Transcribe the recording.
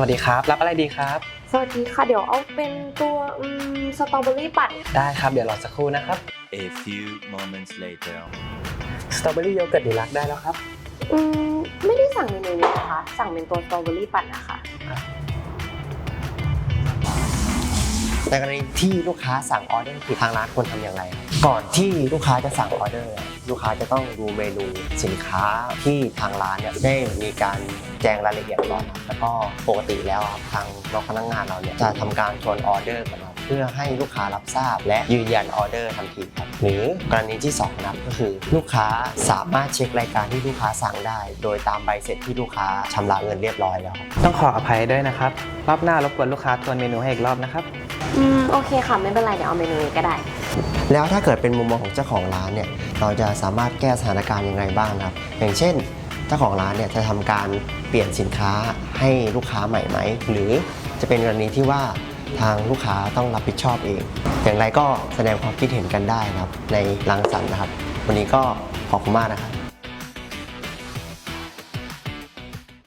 วัสดีครับ รับอะไรดีครับ สวัสดีค่ะ เดี๋ยวเอาเป็นตัวอืมสตรอเบอรี่ปั่น ได้ครับ เดี๋ยวรอสักครู่นะครับ A few moments later. สตรอเบอรี่โยเกิร์ตดีลักได้แล้วครับ อืม ไม่ได้สั่งเมนูนี้นะคะ สั่งเป็นตัวสตรอเบอรี่ปั่นนะคะ ในกรณีที่ลูกค้าสั่งออเดอร์ผิดทางร้านควรทำอย่างไรครับก่อนที่ลูกค้าจะสั่งออเดอร์ ลูกค้าจะต้องดูเมนูสินค้าที่ทางร้านเนี่ยได้มีการแจ้งรายละเอียดก่อนครับแล้วก็ปกติแล้วครับทางน้องพนักงานเราเนี่ยจะทำการชวนออเดอร์ก่อน พื่อให้ลูกค้ารับทราบ และยืนยันออเดอร์ทันทีครับหรือกรณีที่สองนะครับก็คือ ลูกค้าสามารถเช็ครายการที่ลูกค้าสั่งได้ โดยตามใบเสร็จที่ลูกค้าชำระเงินเรียบร้อยแล้วครับต้องขออภัยด้วยนะครับรอบหน้ารบกวนลูกค้าทวนเมนูให้อีกรอบนะครับอืมโอเคค่ะไม่เป็นไรเดี๋ยวเอาเมนูนี้ก็ได้ แล้วถ้าเกิดเป็นมุมมองของเจ้าของร้านเนี่ยเราจะสามารถแก้สถานการณ์อย่างไรบ้างนะครับ อย่างเช่นเจ้าของร้านเนี่ยจะทำการเปลี่ยนสินค้าให้ลูกค้าใหม่ไหม หรือจะเป็นกรณีที่ว่า ทางลูกค้าต้องรับผิดชอบเอง อย่างไรก็แสดงความคิดเห็นกันได้นะครับ ในรังสรรค์นะครับ วันนี้ก็ขอบคุณมากนะครับ